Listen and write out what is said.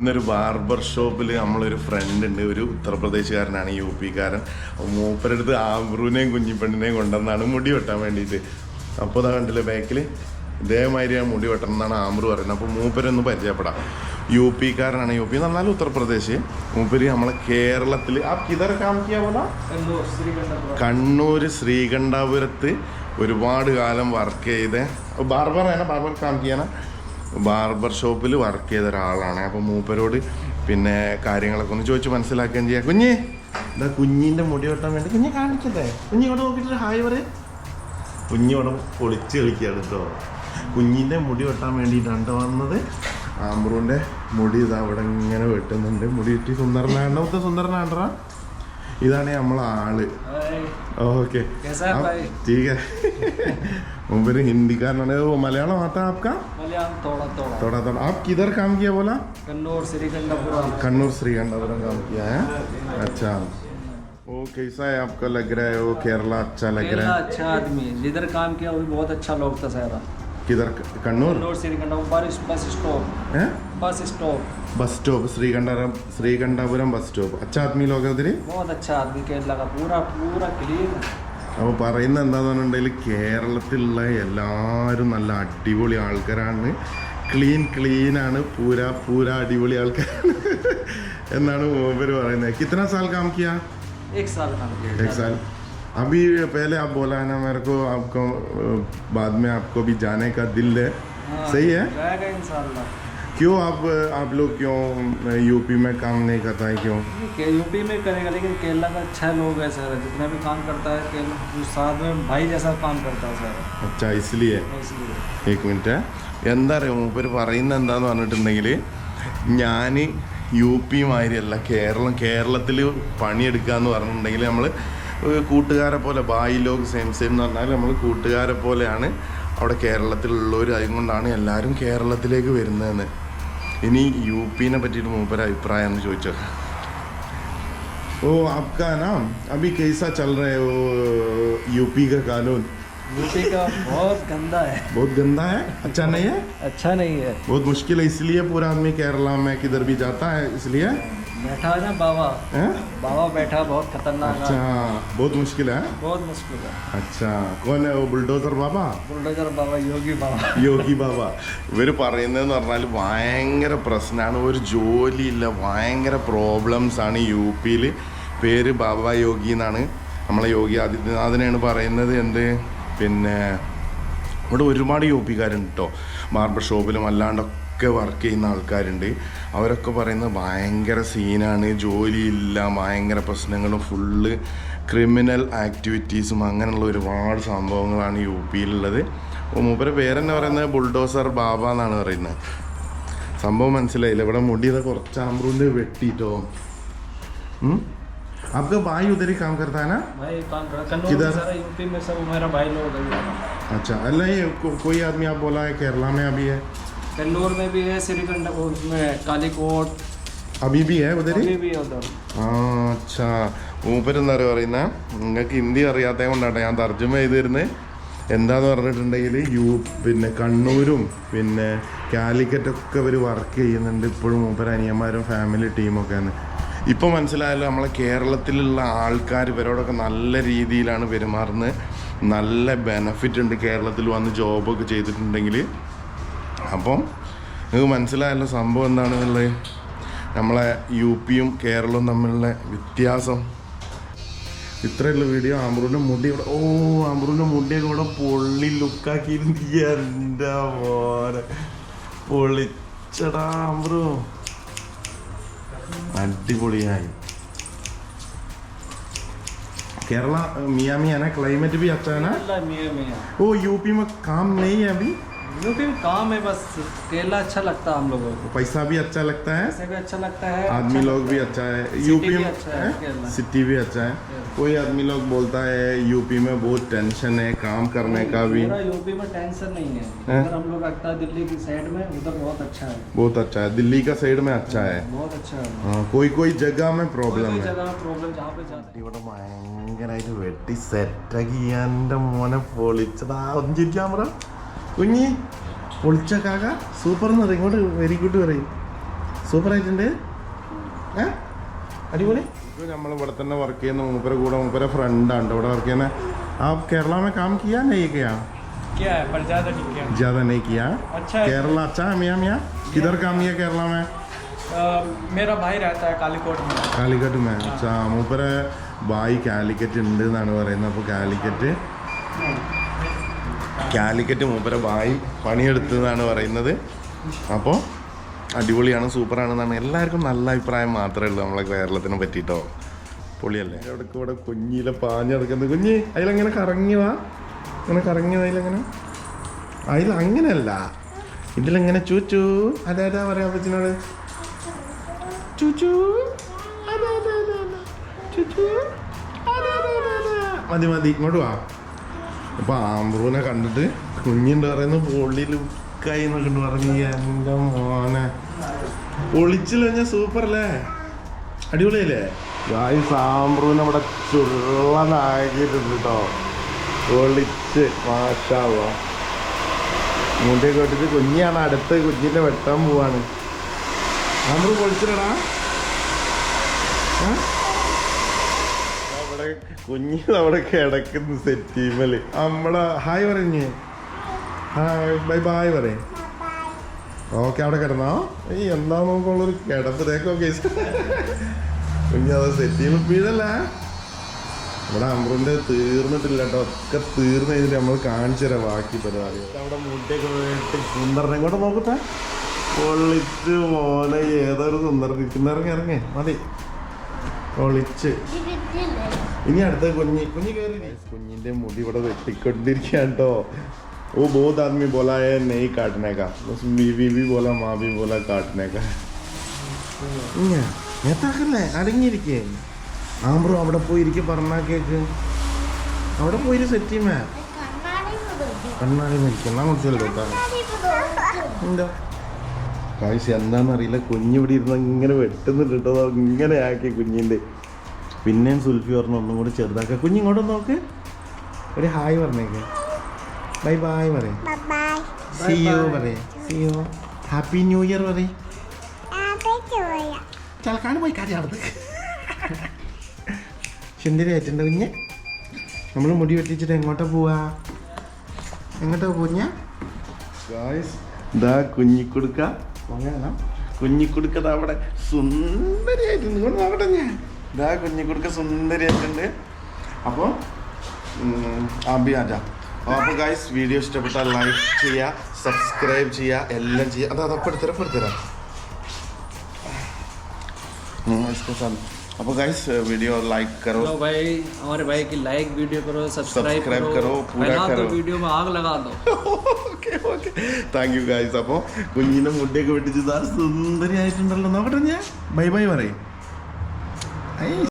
ഇന്നൊരു ബാർബർ ഷോപ്പിൽ നമ്മളൊരു ഫ്രണ്ട് ഉണ്ട് ഒരു ഉത്തർപ്രദേശുകാരനാണ് യു പിക്കാരൻ മൂപ്പരടുത്ത് ആബ്രൂനെയും കുഞ്ഞിപ്പെണ്ണിനെയും കൊണ്ടുവന്നാണ് മുടി വെട്ടാൻ വേണ്ടിയിട്ട് അപ്പോൾ അതാ കണ്ടില്ലേ ബാക്കിൽ ഇതേമാതിരി ആ മുടി വെട്ടണം എന്നാണ് ആമ്പ്രു പറയുന്നത്. അപ്പോൾ മൂപ്പരൊന്ന് പരിചയപ്പെടാം. യു പിക്കാരനാണ് യു പി എന്ന് പറഞ്ഞാൽ ഉത്തർപ്രദേശ്. മൂപ്പര് നമ്മളെ കേരളത്തിൽ ആ കിതർ കണ്ണൂർ ശ്രീകണ്ഠാപുരത്ത് ഒരുപാട് കാലം വർക്ക് ചെയ്ത്. ബാർബറാണ് ബാർബർ കാമിക്കാനാണ് ബാർബർ ഷോപ്പിൽ വർക്ക് ചെയ്ത ഒരാളാണ്. അപ്പോൾ മൂപ്പരോട് പിന്നെ കാര്യങ്ങളൊക്കെ ഒന്ന് ചോദിച്ച് മനസ്സിലാക്കുകയും ചെയ്യാം. കുഞ്ഞ് എന്താ കുഞ്ഞിന്റെ മുടി വെട്ടാൻ വേണ്ടി കുഞ്ഞ് കാണിക്കട്ടെ കുഞ്ഞ് ഇവിടെ നോക്കിയിട്ട് ഹായ് പറയും. കുഞ്ഞ് ഇവിടെ പൊളിച്ച് കളിക്കുകയാണ് കേട്ടോ കുഞ്ഞിന്റെ മുടി വെട്ടാൻ വേണ്ടിയിട്ടാണ് വന്നത്. ആമ്പ്രൂന്റെ മുടി ഇതാ അവിടെ ഇങ്ങനെ വെട്ടുന്നുണ്ട്. മുടി കിട്ടി സുന്ദരനാണ്ടത്തെ സുന്ദരനാണ്ടറ ഇതാണ് നമ്മളെ ആള് ओके कैसा है आप- भाई? ठीक है मुंबई हिंदी का उन्होंने वो मलयालम आता है आपका मलयालम थोड़ा थोड़ा थोड़ा थोड़ा आप किधर काम किया बोला कन्नौज श्रीगंगापुरम कन्नूर श्रीगंडापुरम काम किया है अच्छा वो कैसा है आपको लग रहा है वो केरला अच्छा लग केरला रहा है अच्छा आदमी है जिधर काम किया वो भी बहुत अच्छा लोग था सारा किधर कन्नूर कन्नौज श्रीगंगापुर बस स्टॉप है bus stop bus stop श्रीकंडापुरम श्रीकंडापुरम bus stop अच्छा आदमी लोग उधर बहुत अच्छा आदमी केरला का पूरा पूरा क्लीन അപ്പോൾ പറയുന്ന എന്താണെന്ന് പറഞ്ഞിട്ടുണ്ടെങ്കിൽ കേരളത്തിലുള്ള എല്ലാവരും നല്ല അടിപൊളി ആൾക്കാരാണ് ക്ലീൻ ക്ലീനാണ് പൂര പൂര അടിപൊളി ആൾക്കാരാണ് എന്നാണ് മൂപ്പര് പറയുന്നത് കിത്തന സാൽ കാം കിയാ एक साल काम किया एक साल अभी पहले आप बोला है ना मेरे को आपको बाद में आपको भी जाने का दिल है सही है जाएगा इंशाल्लाह क्यों आप आप लोग क्यों यूपी में काम नहीं करता है क्यों के यूपी में करेगा लेकिन केरला का अच्छा लोग है सर जितना भी काम करता है केरला जो साथ में भाई जैसा काम करता है सर अच्छा इसलिए इसलिए ഏക് മിനിറ്റ് എന്താ പറയുക മൂപ്പര് പറയുന്നത് എന്താന്ന് പറഞ്ഞിട്ടുണ്ടെങ്കിൽ ഞാൻ യു പി മാതിരിയല്ല കേരളം കേരളത്തിൽ പണിയെടുക്കുക എന്ന് പറഞ്ഞിട്ടുണ്ടെങ്കിൽ നമ്മൾ കൂട്ടുകാരെ പോലെ ബായി ലോഗ് സെയിം സെയിം എന്ന് പറഞ്ഞാൽ നമ്മൾ കൂട്ടുകാരെ പോലെയാണ് അവിടെ കേരളത്തിലുള്ളവർ അതുകൊണ്ടാണ് എല്ലാവരും കേരളത്തിലേക്ക് വരുന്നതെന്ന് ഇനി യു പിനെ പറ്റിയിട്ട് മൂപ്പര് അഭിപ്രായം എന്ന് ചോദിച്ചോ ഓ आपका नाम अभी कैसा चल रहा है वो यूपी का कानून यूपी का बहुत गंदा है बहुत गंदा है अच्छा नहीं है अच्छा नहीं है बहुत मुश्किल है इसलिए पूरा आदमी केरला में किधर भी जाता है इसलिए बैठा है ना बाबा हैं? बाबा बैठा बहुत खतरनाक अच्छा है बहुत मुश्किल है बहुत मुश्किल है अच्छा कौन है वो बुलडोजर बाबा बुलडोजर बाबा योगी बाबा യോഗി ബാബ ഇവർ പറയുന്നതെന്ന് പറഞ്ഞാൽ ഭയങ്കര പ്രശ്നമാണ് ഒരു ജോലിയില്ല ഭയങ്കര പ്രോബ്ലംസ് ആണ് യു പിയിൽ പേര് ബാബ യോഗി എന്നാണ് നമ്മളെ യോഗി ആദിത്യനാഥിനെയാണ് പറയുന്നത് എന്ത് പിന്നെ ഇവിടെ ഒരുപാട് യു പിക്കാരുണ്ട് കേട്ടോ ബാർബർ ഷോപ്പിലും അല്ലാണ്ടൊക്കെ വർക്ക് ചെയ്യുന്ന ആൾക്കാരുണ്ട് അവരൊക്കെ പറയുന്നത് ഭയങ്കര സീനാണ് ജോലിയില്ല ഭയങ്കര പ്രശ്നങ്ങളും ഫുള്ള് ക്രിമിനൽ ആക്ടിവിറ്റീസും അങ്ങനെയുള്ള ഒരുപാട് സംഭവങ്ങളാണ് യു പിയിലുള്ളത് അപ്പോൾ മൂപ്പരെ പേരെന്നെ പറയുന്നത് ബുൾഡോസർ ബാബ എന്നാണ് പറയുന്നത് സംഭവം മനസ്സിലായില്ല ഇവിടെ മുടി ഇതാ കുറച്ച് ആമ്പ്രൂൻ്റെ വെട്ടിട്ടോ ഉം? आपका भाई उधर ही काम करता है ना भाई काम कर कन्नौज किधर? में सारा यूपी में सब मेरा भाई लोग है अच्छा अल्लाह ये को, कोई आदमी आप बोला है केरला में अभी है कन्नौर में भी है श्रीगंडा उसमें कालीकोट अभी भी है उधर ही अभी भी है उधर ആ അച്ഛാ മൂപ്പരെന്താ പറയുക പറയുന്നത് നിങ്ങൾക്ക് ഹിന്ദി അറിയാത്തത് കൊണ്ടാണ് ഞാൻ തർജ്ജമ ചെയ്ത് തരുന്നത് എന്താന്ന് പറഞ്ഞിട്ടുണ്ടെങ്കിൽ യു പിന്നെ കണ്ണൂരും പിന്നെ കാലിക്കറ്റൊക്കെ ഇവർ വർക്ക് ചെയ്യുന്നുണ്ട് ഇപ്പോഴും മൂപ്പര അനിയന്മാരും ഫാമിലി ടീമൊക്കെയാണ് ഇപ്പോൾ മനസ്സിലായല്ലോ നമ്മളെ കേരളത്തിലുള്ള ആൾക്കാർ ഇവരോടൊക്കെ നല്ല രീതിയിലാണ് പെരുമാറുന്നത് നല്ല ബെനഫിറ്റ് ഉണ്ട് കേരളത്തിൽ വന്ന് ജോബൊക്കെ ചെയ്തിട്ടുണ്ടെങ്കിൽ അപ്പം നിങ്ങൾക്ക് മനസ്സിലായല്ലോ സംഭവം എന്താണെന്നുള്ളത് നമ്മളെ യു പിയും കേരളവും തമ്മിലുള്ള വ്യത്യാസം ഇത്രയുള്ള വീഡിയോ ആമ്പ്രൂൻ്റെ മുടി ഇവിടെ ഓ ആമ്പ്രൂൻ്റെ മുടിയൊക്കെ ഇവിടെ പൊള്ളി ലുക്കാക്കിയിരുന്നു എൻ്റെ മോനെ പൊളിച്ചടാ ആമ്പ്രു അടിപൊളിയായി കേരള मियामी है ना क्लाइमेट भी अच्छा है ना अल्लाह मियाँ मियाँ ओ यूपी में काम नहीं है अभी यूपी में काम है बस केरला अच्छा लगता है हम लोगों को पैसा भी अच्छा लगता है ऐसे भी अच्छा लगता है आदमी अच्छा लोग भी लगता अच्छा है City यूपी भी में अच्छा है, केरला। सिटी भी अच्छा है कोई आदमी लोग बोलता है यूपी में बहुत टेंशन है काम करने का भी पूरा यूपी में टेंशन नहीं है हैं? इधर हम लोग रखता है दिल्ली की साइड में उधर बहुत अच्छा है बहुत अच्छा है दिल्ली का साइड में अच्छा है बहुत अच्छा है हाँ, कोई कोई जगह में कोई प्रॉब्लम कोई है जगह प्रॉब्लम जहाँ पे जाते हैं ഇവിടെ ഭയങ്കരമായിട്ട് വെട്ടി സെറ്റാക്കി എൻ്റെ മോനെ പൊളിച്ചതാ ഒന്ന് ചിരിക്കാൻ പറ കുഞ്ഞി പൊളിച്ച കാക സൂപ്പർ എന്ന് പറയും ഇങ്ങോട്ട് വെരി ഗുഡ് പറയും സൂപ്പർ ആയിട്ടുണ്ട് ഏ അടിപൊളി ഇപ്പോൾ നമ്മൾ ഇവിടെ തന്നെ വർക്ക് ചെയ്യുന്ന മൂപ്പര കൂടെ മൂപ്പര ഫ്രണ്ടാണ് ഇവിടെ വർക്ക് ചെയ്യുന്ന ആ കേരള में काम किया नहीं किया क्या है पर ज़्यादा नहीं किया ज़्यादा नहीं किया अच्छा है। केरला अच्छा है मियाँ मियाँ किधर काम किया केरला में अ, मेरा भाई रहता है कालीकोट में കാലിക്കറ്റ് മേ അച്ഛാ മൂപ്പര ബായി കാലിക്കറ്റ് ഉണ്ട് എന്നാണ് പറയുന്നത് അപ്പോൾ കാലിക്കറ്റ് കാലിക്കറ്റ് മൂപ്പര വായി പണിയെടുത്തതെന്നാണ് പറയുന്നത്. അപ്പോൾ അടിപൊളിയാണ് സൂപ്പറാണെന്നാണ്. എല്ലാവർക്കും നല്ല അഭിപ്രായം മാത്രമേ ഉള്ളൂ നമ്മളെ കേരളത്തിനെ പറ്റിയിട്ടോ പൊളിയല്ലേ? അവിടെ ഇവിടെ കുഞ്ഞിലെ പാഞ്ഞ് കിടക്കുന്നത് കുഞ്ഞ് അതിലങ്ങനെ കറങ്ങി വാ. ഇങ്ങനെ കറങ്ങി അതിലങ്ങനെ? അതിൽ അങ്ങനെയല്ല. ഇതിലെങ്ങനെ ചൂച്ചു അതെ അതാ പറയാ അപ്പച്ചനോട്. ചൂച്ചു മതി മതി ഇങ്ങോട്ട് വാ. അപ്പൊ ആമ്പ്രൂനെ കണ്ടിട്ട് കുഞ്ഞിണ്ട് പറയുന്ന പൊള്ളി ലുക്കായി എന്നൊക്കെ പറഞ്ഞു എന്റെ മോനെ. പൊളിച്ചില്ല ഞാൻ സൂപ്പർ അല്ലേ അടിപൊളിയല്ലേ? ഗായ് സാമ്പ്രൂനെ ഇവിടെ ചുള്ളനാക്കിയിട്ടുണ്ട് കേട്ടോ പൊളിച്ച് മാഷാവോ മുണ്ടേ ഇട്ടിട്ട് കുഞ്ഞാണ്. അടുത്ത് കുഞ്ഞിന്റെ വെട്ടാൻ പോവാണ്. ആമ്പ്രൂ പൊളിച്ചില്ലടാ. ഏ? അവിടെ നമ്മുടെ കിടക്കുന്ന സെറ്റ് ചെയ്യുമ്പോൾ നമ്മളെ ഹായ് പറഞ്ഞ്. ഹായ് ബൈ ബായ് പറയും. ഓക്കെ അവിടെ കിടന്നോ. ഈ എന്താ നോക്കുള്ളൊരു കിടപ്പ്? തേക്കോ കേസ് സെറ്റ് ചെയ്യുമ്പോൾ വീഴല്ല ഇവിടെ അമ്പ്രൂന്റെ തീർന്നിട്ടില്ല കേട്ടോ. ഒക്കെ തീർന്നു കഴിഞ്ഞിട്ട് നമ്മൾ കാണിച്ചു തരാം ബാക്കി പരിപാടി അവിടെ മുട്ടയൊക്കെ പോയിട്ട് സുന്ദരനെ. കൂടെ നോക്കട്ടെ. പൊള്ളിച്ച് മോനെ ഏതൊരു സുന്ദരൻ. ഇരിക്കുന്നറിങ്ങി ഇറങ്ങി. മതി. പൊളിച്ച് ഇനി അടുത്ത കുഞ്ഞി കുഞ്ഞി കയറി കുഞ്ഞിന്റെ മുടി ഇവിടെ വെട്ടിക്കൊണ്ടിരിക്കുകയാണ് കേട്ടോ वो बहुत आदमी बोला है नहीं काटने का बस बीवी भी बोला माँ भी बोला काटने का നേതാക്കല്ലേ അടങ്ങിയിരിക്കേ ആമ്പ്രോ അവിടെ പോയി ഇരിക്കെ പറഞ്ഞാ കേക്ക് അവിടെ പോയി സെറ്റ് ചെയ്യുമേ കണ്ണാടി മരിക്കണം കുറിച്ചല്ലോ എന്താ കാഴ്ച എന്താണെന്നറിയില്ല കുഞ്ഞിവിടെ ഇരുന്ന് ഇങ്ങനെ വെട്ടുന്നുണ്ട് കേട്ടോ. ഇങ്ങനെ ആക്കി കുഞ്ഞിന്റെ പിന്നെയും സുൽഫി പറഞ്ഞു ഒന്നും കൂടി ചെറുതാക്കുക കുഞ്ഞിങ്ങോട്ട് നോക്ക്. ഒരു ഹായ് പറഞ്ഞേക്ക്. ബൈ ബായ് പറയും. സിയോ യു പറയും. See you happy new year പറയും. ചിലക്കാണ് പോയി കാര്യം അടുത്ത് ശുന്ദരി ആയിട്ടുണ്ട് കുഞ്ഞ്. നമ്മൾ മുടി വെട്ടിച്ചിട്ട് എങ്ങോട്ടാ പോവാ? എങ്ങോട്ടാ പോഞ്ഞ ഇതാ കുഞ്ഞിക്കുടുക്ക. വാങ്ങാനാ? കുഞ്ഞിക്കുടുക്ക ദാ അവിടെ സുന്ദരിയായിട്ടുണ്ട് ഇങ്ങോട്ട് നോക്കട്ടെ ഞാൻ. ഇതാ കുഞ്ഞിക്കുടുക്ക സുന്ദരിയായിട്ടുണ്ട്. അപ്പോൾ ആജാ അപ്പോൾ ഗൈസ് വീഡിയോ ഇഷ്ടപ്പെട്ടാൽ ലൈക്ക് ചെയ്യുക സബ്സ്ക്രൈബ് ചെയ്യുക എല്ലാം ചെയ്യുക അതാ അതപ്പോൾ എടുത്തരാം അപ്പോൾ എടുത്തരാം हम्म, इसके साथ അപ്പോൾ ഗൈസ് വീഡിയോ ലൈക്ക് करो हेलो भाई हमारे भाई की लाइक वीडियो करो सब्सक्राइब Subscribe करो, करो, पूरा फैला दो करो। वीडियो में आग लगा दो okay okay thank you guys അപ്പോൾ കുഞ്ഞിനെ മുടിയൊക്കെ വെട്ടിച്ച് സാർ സുന്ദരിയായിട്ടുണ്ടല്ലോ നോക്കട്ടെ ഞാൻ ബൈ ബൈ പറയും ഐ